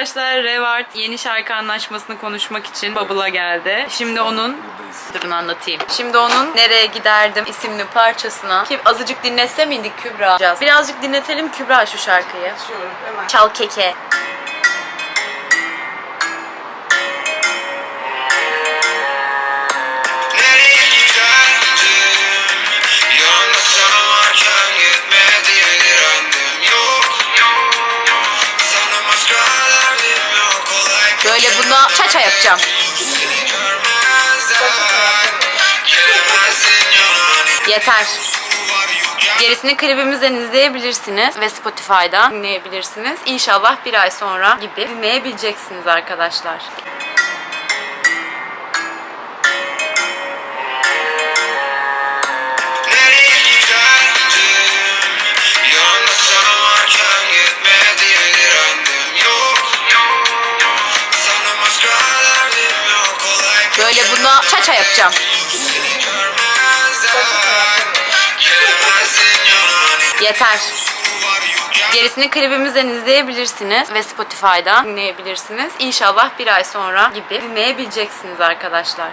Arkadaşlar Revart yeni şarkı anlaşmasını konuşmak için Bubble'a geldi. Şimdi onun Durun anlatayım. Şimdi onun Nereye Giderdim isimli parçasına kim azıcık dinlese miydik Kübra? Birazcık dinletelim Kübra şu şarkıyı. Çal keke. Böyle buna çaça yapacağım. Yeter. Gerisini klibimizden izleyebilirsiniz ve Spotify'dan dinleyebilirsiniz. İnşallah bir ay sonra gibi dinleyebileceksiniz arkadaşlar. Böyle buna çaça yapacağım. Yeter. Gerisini klibimizden izleyebilirsiniz ve Spotify'dan dinleyebilirsiniz. İnşallah bir ay sonra gibi dinleyebileceksiniz arkadaşlar.